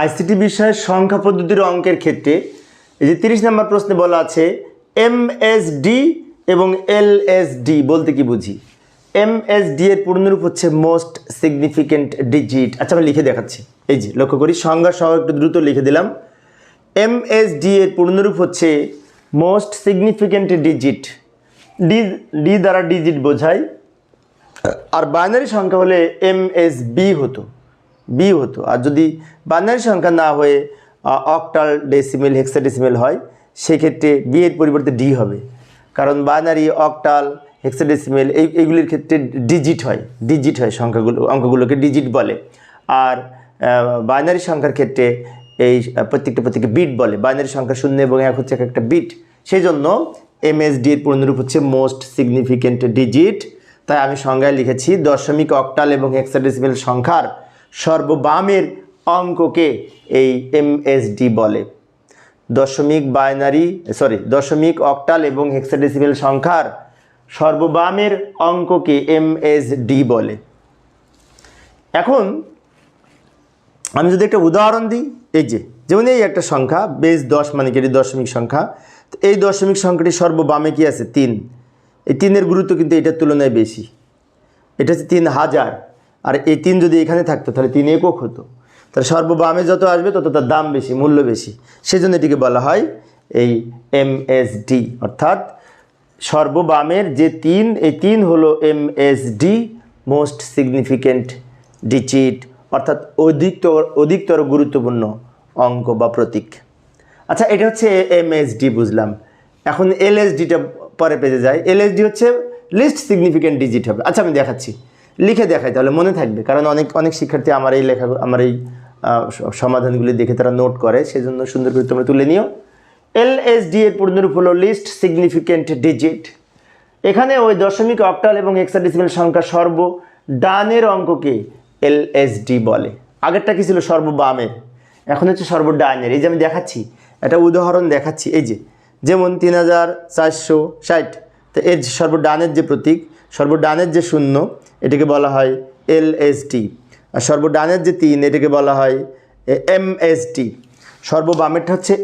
ICT বিষয়ের সংখ্যা পদ্ধতির অঙ্কের ক্ষেত্রে এই যে তিরিশ নম্বর প্রশ্নে বলা আছে এম এস ডি এবং এল এস ডি বলতে কি বুঝি? এম এস ডি এর পূর্ণরূপ হচ্ছে মোস্ট সিগনিফিকেন্ট ডিজিট। আচ্ছা আমি লিখে দেখাচ্ছি। এই যে, লক্ষ্য করি, সংজ্ঞা সহ একটু দ্রুত লিখে দিলাম। এম এস ডি এর পূর্ণরূপ হচ্ছে most significant digit. D D দ্বারা ডিজিট বোঝায়। আর বাইনারি সংখ্যা হলে এম এস বি হতো। বি হতো। আর যদি বাইনারি সংখ্যা না হয়ে অক্টাল ডেসিমেল হেক্সাডেসিমেল হয়, সেক্ষেত্রে বি এর পরিবর্তে ডি হবে। কারণ বাইনারি অক্টাল হেক্সাডেসিমেল এই, এইগুলির ক্ষেত্রে ডিজিট হয়। ডিজিট হয় সংখ্যাগুলো, অঙ্কগুলোকে ডিজিট বলে। আর বাইনারি সংখ্যার ক্ষেত্রে এই প্রত্যেকটা প্রত্যেককে বিট বলে। বাইনারি সংখ্যা শূন্য এবং এক হচ্ছে এক একটা বিট সেই জন্য এমএসডি এর পূর্ণরূপ হচ্ছে মোস্ট সিগনিফিকেন্ট ডিজিট তাই আমি সংজ্ঞায় লিখেছি দশমিক অক্টাল এবং হেক্সাডেসিমেল সংখ্যার সর্ববামের অঙ্ককে এই এমএসডি বলে। দশমিক বাইনারি সরি দশমিক অক্টাল এবং হেক্সাডেসিমেল সংখ্যার সর্ববামের অঙ্ককে এমএসডি বলে। এখন আমি যদি একটা উদাহরণ দিই, এই যে, যেমন এই একটা সংখ্যা বেশ দশ মানে কি? দশমিক সংখ্যা। তো এই দশমিক সংখ্যাটি সর্ববামে কি আছে? তিন। এই তিনের গুরুত্ব কিন্তু এটার তুলনায় বেশি। এটা হচ্ছে তিন হাজার। আর এই তিন যদি এখানে থাকতো, তাহলে তিন একক হতো। তাহলে সর্ববামে যত আসবে, তত তার দাম বেশি, মূল্য বেশি। সেজন্য এটিকে বলা হয় এই এমএসডি অর্থাৎ সর্ববামের যে তিন, এই তিন হলো এমএসডি মোস্ট সিগনিফিকেন্ট ডিজিট অর্থাৎ অধিকতর অধিকতর গুরুত্বপূর্ণ অঙ্ক বা প্রতীক। আচ্ছা এটা হচ্ছে এমএসডি বুঝলাম। এখন এলএসডিটা পরে পেজে যায় এলএসডি হচ্ছে লিস্ট সিগনিফিকেন্ট ডিজিট হবে। আচ্ছা আমি দেখাচ্ছি। লিখে দেখাই, তাহলে মনে থাকবে। কারণ অনেক অনেক শিক্ষার্থী আমার এই লেখা, আমার এই সমাধানগুলি দেখে তারা নোট করে, সেজন্য সুন্দর করে তোমরা তুলে নিও। এলএসডি এর পূর্ণরূপ হলো লিস্ট সিগনিফিকেন্ট ডিজিট এখানে ওই দশমিক অক্টাল এবং হেক্সাডেসিমেল সংখ্যা সর্ব ডানের অঙ্ককে এলএসডি বলে। আগেরটা কি ছিল? সর্ব বামের এখন হচ্ছে সর্ব ডানের এই যে আমি দেখাচ্ছি, একটা উদাহরণ দেখাচ্ছি, এই যে, যেমন তিন হাজার চারশো ষাট। তো এর সর্ব ডানের যে প্রতীক সর্ব ডানের যে শূন্য, এটাকে বলা হয় এল এস টি। আর সর্বডানের যে তিন, এটাকে বলা হয় এম এস টি। সর্ববামেরটা হচ্ছে